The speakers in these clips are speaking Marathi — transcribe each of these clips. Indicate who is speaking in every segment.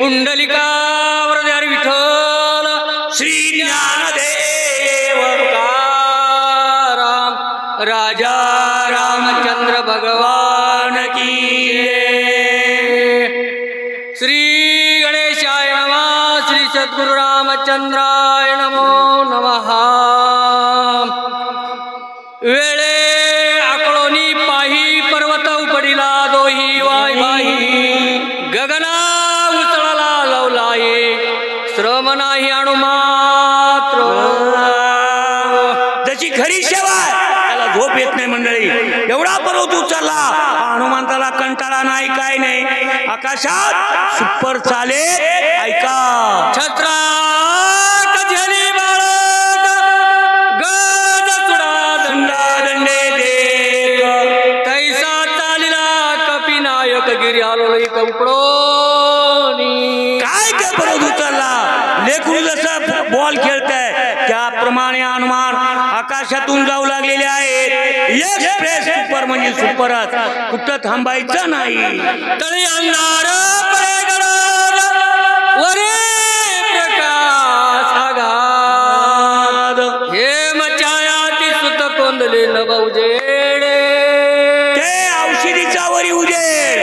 Speaker 1: पुंडलिकावर हरी विठ्ठल
Speaker 2: श्री ज्ञानदेव
Speaker 1: राम राजा रामचंद्र भगवान की श्री गणेशाय नमः श्री सद्गुरु रामचंद्राय नमो नमः।
Speaker 2: त्याची खरी सेवा त्याला झोप येत नाही मंडळी. एवढा पर्वत उचलला. हनुमंताला कंटाळा नाही काय नाही. आकाशात सुपर चाले ऐका.
Speaker 1: छत्रा कझली
Speaker 2: काय पर्वत उचलला? लेकरू जसं बॉल खेळतंय त्याप्रमाणे हनुमान आकाशातून जाऊ लागलेले आहेत. एक्सप्रेस सुपर म्हणजे सुपरच कुठं थांबायचं नाही.
Speaker 1: तळी अंधार पडेगड वरे प्रकाश आघात. हे मचायाती सुत कोंदले नवजेडे
Speaker 2: ते औषधीचा वरी उजेड.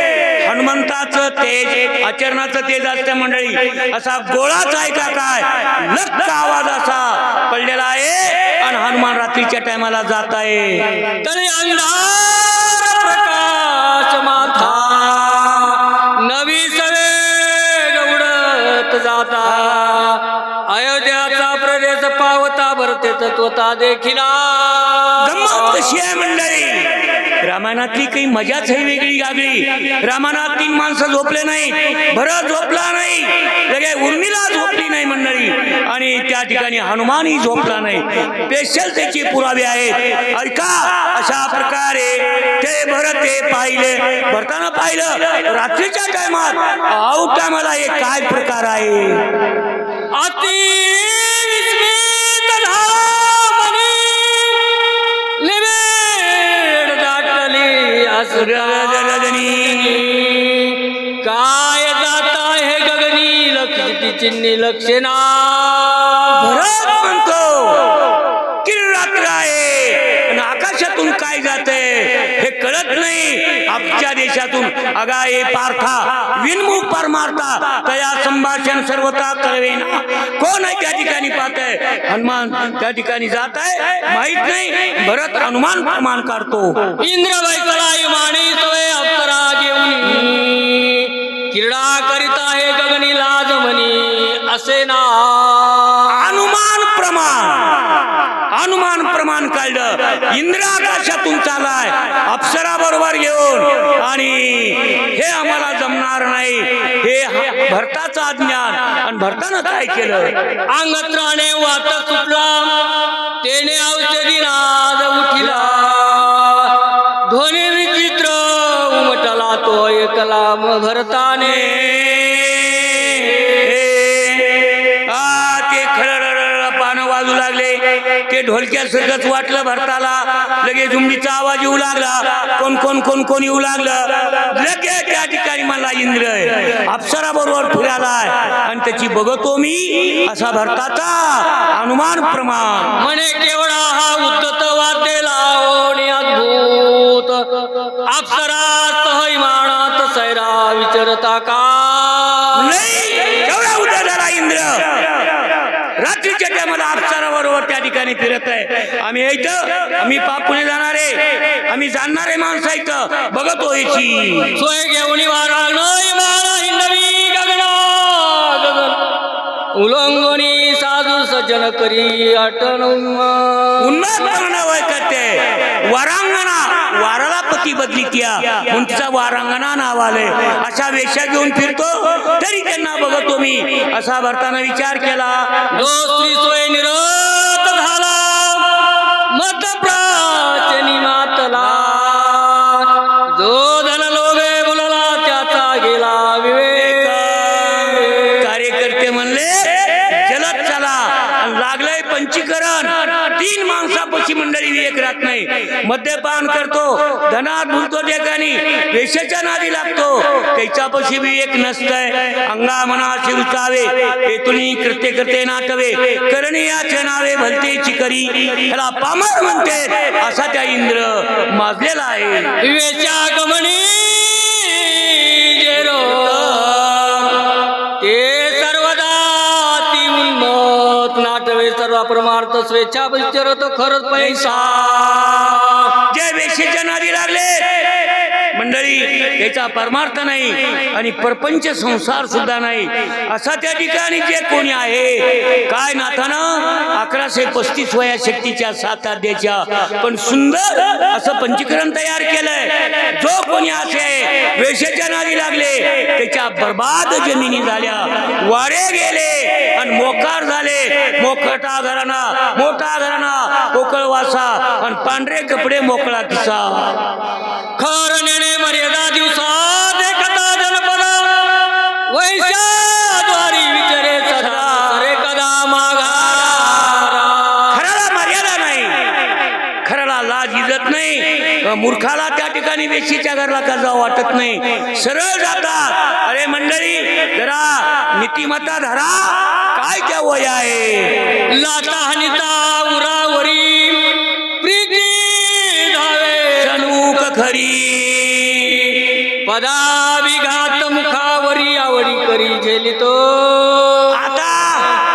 Speaker 2: हनुमंताचं तेज आचरणाचं तेज असतं मंडळी. असा गोळाच आहे का काय? लक्क आवाज असा. पडलेला आहे. आणि हनुमान रात्रीच्या टायमाला जात आहे
Speaker 1: तळी अंधार प्रकाश माथा. नवी सवे उडत जाता. अयोध्याचा प्रदेश पावता भरते तत्वता देखिला
Speaker 2: कशी आहे मंडळी. रामायणातली काही मजाच आहे वेगळी गागळी. रामायणात तीन माणसं झोपले नाही भरत झोपला नाही. लगे उर्मिला झोपली नाही मंडळी. आणि त्या ठिकाणी हनुमानही झोपला नाही. स्पेशल त्याचे पुरावे आहेत. ऐका अशा प्रकारे ते भरत ते पाहिले. भरताना पाहिलं. रात्रीच्या टायमात आऊट टायमाला हे काय प्रकार आहे?
Speaker 1: अति असुरजनी. काय जाता हे गगनी? लक्ष चिन्नी लक्षणा।
Speaker 2: भरत म्हणतो की आहे आणि आकाशातून काय जाते हे कळत नाही. आमच्या देशातून अगा हे पार्था विनमुख परमार्था तया संभाषण सर्वता कळवेना कोण आहे त्या ठिकाणी पाहत आहे हनुमान त्या ठिकाणी जात आहे माहीत नाही भरत हनुमान प्रमाण काढतो
Speaker 1: इंद्र वैकला माणी सवय अप्सरा घेऊन क्रीडा करीत आहे गगनी लाज म्हणी असे ना.
Speaker 2: हनुमान प्रमाण. काढलं इंद्र आकाशातून चालाय अप्सरा बरोबर घेऊन आणि हे आम्हाला जमणार नाही. हे भरताचं अज्ञान आणि भरतानं काय केलं?
Speaker 1: अंगत्राने वाट सुटला तेने औषधी नाद उठिला. ध्वनी विचित्र उमटला तो एकला भरताने.
Speaker 2: ढोलक्या सरगत वाटलं भरताला. लगेच झुंबीचा आवाज येऊ लागला. कोण कोण कोण कोण येऊ लागलं? लगेच त्या ठिकाणी मला इंद्र अप्सरा बरोबर फिरायला आणि त्याची बघतो मी असा भरताचा हनुमान प्रमाण.
Speaker 1: म्हणे केवढा हा उद्धत वाद्य अप्सरा सहमानात सैरा विचारता का
Speaker 2: नाही एवढा उद्या झाला इंद्र रात्रीच्या टायमाला अप्सरा बरोबर त्या ठिकाणी फिरत आहे. आम्ही इथं आम्ही पापुणे जाणारे आम्ही जाणणारे माणसं इथं. बघतो याची.
Speaker 1: सोय घेऊन उल्लंघनी साधू सज्जन करी अटन
Speaker 2: उन्माद. वय करते वारांगणा. वाराला पती बदली त्या उंचा तिचा वारांगणा नाव आलंय अशा वेशा घेऊन फिरतो तरी त्यांना बघतो मी. असा भरताना विचार केला मंडळी एक राहत नाही. मद्यपान करतो धनात भुलतो ठिकाणी रेषेच्या नादी लागतो. त्याच्यापाशी एक नसतंय अंगा मना शिरुचावे तेथुनी कृत्य करते नाटवे. करणीयाचे नावे भलतेची करी त्याला पामर म्हणते असा त्या इंद्र माजलेला आहे.
Speaker 1: सर्व स्वेच्छा विचारत खरंच पैसा.
Speaker 2: जे वेशीच्या नादी लागले. मंडळी याचा परमार्थ नाही आणि परपंच संसार सुद्धा नाही. असा त्या ठिकाणी जे कोणी आहे काय नाथानं? अकराशे पस्तीस वया शक्तीच्या सात आद्याच्या पण सुंदर असं पंचीकरण तयार केलंय. जो कोणी असे वेशाच्या नादी लागले त्याच्या बर्बाद जमिनी झाल्या. वारे गेले. आणि मोकार झाले. मोकटा घराना मोठा घराना पोकळ वासा आणि पांढरे कपडे मोकळा किसा
Speaker 1: खर
Speaker 2: मूर्खाला त्या ठिकाणी वेशीच्या घरला का जावं वाटत नाही. सरळ जातात अरे मंडळी जरा नीतिमत्ता धरा. काय त्या वय आहे?
Speaker 1: लाता हनिता उरावरी. प्रीती धावे.
Speaker 2: सणूक खरी.
Speaker 1: पदाभिघात मुखावरी आवडी करी झेलितो.
Speaker 2: आता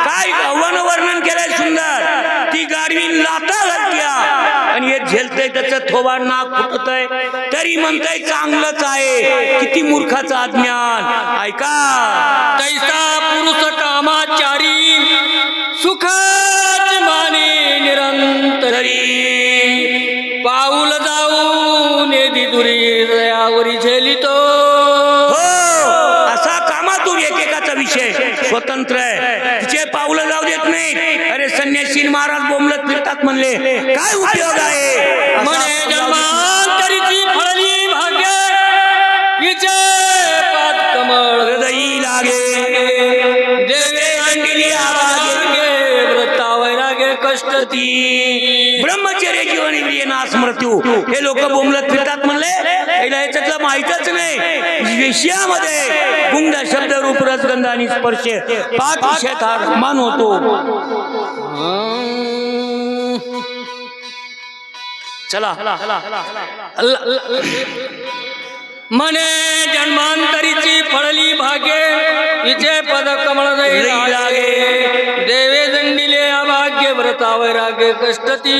Speaker 2: काय आव्हान वर्णन केलंय सुंदर? ती गाडवी लाता घालत्या. आणि हे झेलतय त्याचं थोबाड नाक फुटतय. तरी म्हणतय चांगलंच आहे. किती मूर्खाचं अज्ञान. ऐका.
Speaker 1: तैसा पुरुष कामाचारी सुख माने निरंतरी. पाऊल जाऊन येदी दुरी दयावरी झेलितो.
Speaker 2: हो असा कामातून एकेकाचा विषय स्वतंत्र आहे. तिचे पाऊल जाऊ महाराज बोमलत फिरतात म्हणले काय उपयोग आहे?
Speaker 1: म्हणे जन्मांतरीची फळली भाग्य पाद कमळ
Speaker 2: हृदयी लागे.
Speaker 1: देवे व्रता वैरागे कष्ट ती.
Speaker 2: ब्रह्मचर्य जीवन इंद्रिय नाश मृत्यू. हे लोक बोमलत फिरतात म्हणले याच्यातलं माहितच नाही. विषयामध्ये गुंड शब्द रूप रसगंध आणि स्पर्श पाच मान होतो. चला
Speaker 1: म्हणे जन्मांतरीची फळली भाग्ये हिचे पद कमळ लागे देवे दंडिले अभाग्य व्रता वैराग्य कष्ट ती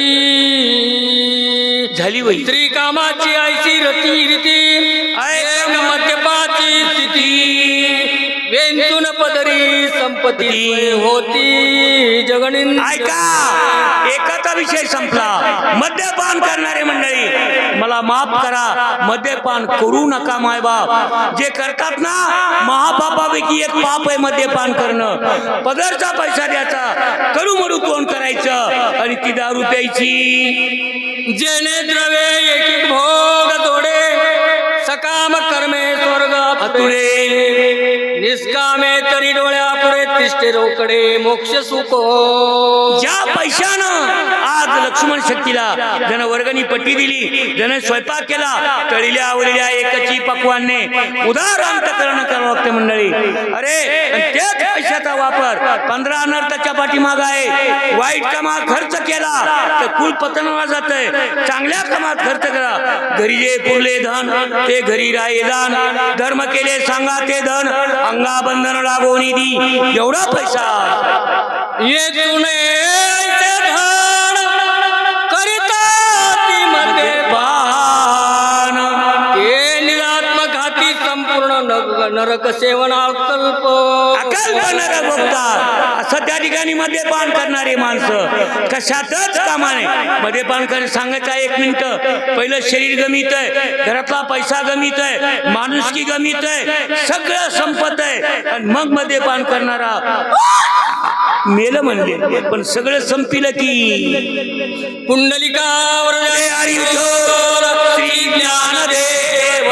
Speaker 2: झाली वही.
Speaker 1: कामाची ऐशी रती रीती. ऐक मद्यपाची स्थिती. पदरी संपत्ती होती जगणीन
Speaker 2: ऐका एकाचा विषय संपला. मद्यपान करणारे मंडळी मला माफ करा मद्यपान करू नका माय बाप जे करतात ना महापापापैकी एक पाप आहे मद्यपान करणं. पदरचा पैसा द्यायचा कडू मडू तोंड करायचं? आणि ती दारू प्यायची.
Speaker 1: जेणे द्रवे एकी भोग जोडे सकाम कर्मे स्वर्ग
Speaker 2: तुरे
Speaker 1: निष्कामे तरी डोळ्या पुढे रोकडे मोक्ष सुख.
Speaker 2: ज्या पैशानं आज लक्ष्मण शक्तीला जन वर्गणी पट्टी दिली जन स्वयंपाक केला तळील्या आवलेल्या एकची पक्वानने उदार अंतकरण करावं लागते मंडळी. अरे त्याच पैशाचा वापर पंधरा अनर्थाच्या पाठीमाग आहे. वाईट कामात खर्च केला तर कुल पतनाला जात चांगल्या कामात खर्च करा. घरी जे पुरले धन ते घरी राहे दान. धर्म केले सांगा ते धन. अंगा बंधन लागोनी दी एवढं पैसा.
Speaker 1: येथून ऐसे नरक सेवन
Speaker 2: अकल्प नरक भोगतात असं त्या ठिकाणी मद्यपान करणारे माणसं. कशातच कामाने मद्यपान कर सांगायचं एक मिनिट. पहिलं शरीर गमित आहे. घरातला पैसा गमित आहे. माणुसकी गमित आहे. सगळं संपत आहे. आणि मग मद्यपान करणारा मेलं म्हणले. पण सगळं संपिलं की?
Speaker 1: पुंडलिकावर
Speaker 2: श्री ज्ञानदेव